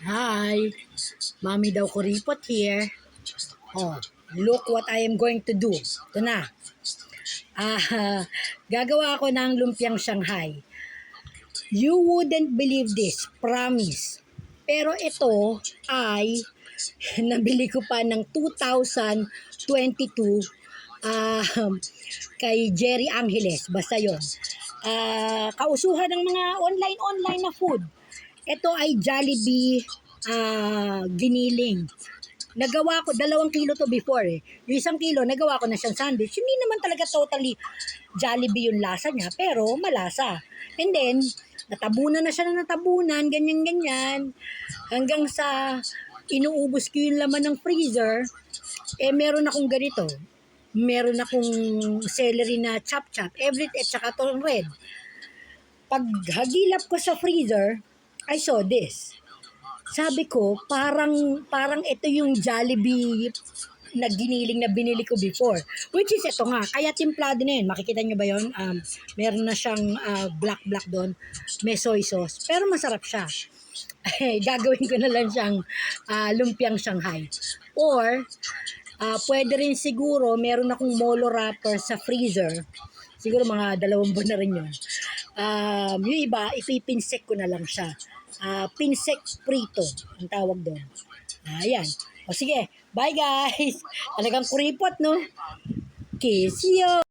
Hi, Mami daw kuripot here. Oh, look what I am going to do. Ito na. Ah, gagawa ako ng lumpiang Shanghai. You wouldn't believe this, promise. Pero ito ay nabili ko pa ng 2022 um, kay Jerry Angeles. Basta yon. Ah, kausuhan ng mga online-online na food. Ito ay Jollibee ah, giniling. Nagawa ko, dalawang kilo to before eh. Yung isang kilo, nagawa ko na siyang sandwich. Hindi naman talaga totally Jollibee yung lasa niya, pero malasa. And then, natabunan na siya na natabunan, ganyan-ganyan. Hanggang sa inuubos ko yung laman ng freezer, eh meron akong ganito. Meron akong celery na chop-chop, every, at saka to red. Pag hagilap ko sa freezer, I saw this. Sabi ko, parang parang ito yung Jollibee na giniling na binili ko before. Which is ito nga, kaya timplado na yun. Makikita nyo ba yun? Um, meron na siyang ah, black-black doon. May soy sauce. Pero masarap siya. Gagawin ko na lang siyang ah, lumpiang Shanghai. Or, ah, pwede rin siguro, meron akong molo wrapper sa freezer. Siguro mga dalawang buwan na rin yun. Um, yung iba, ipipinsek ko na lang siya. Ah, pinsek prito, ang tawag doon. Ayan. O sige, bye guys. Talagang kuripot, no? Kiss you.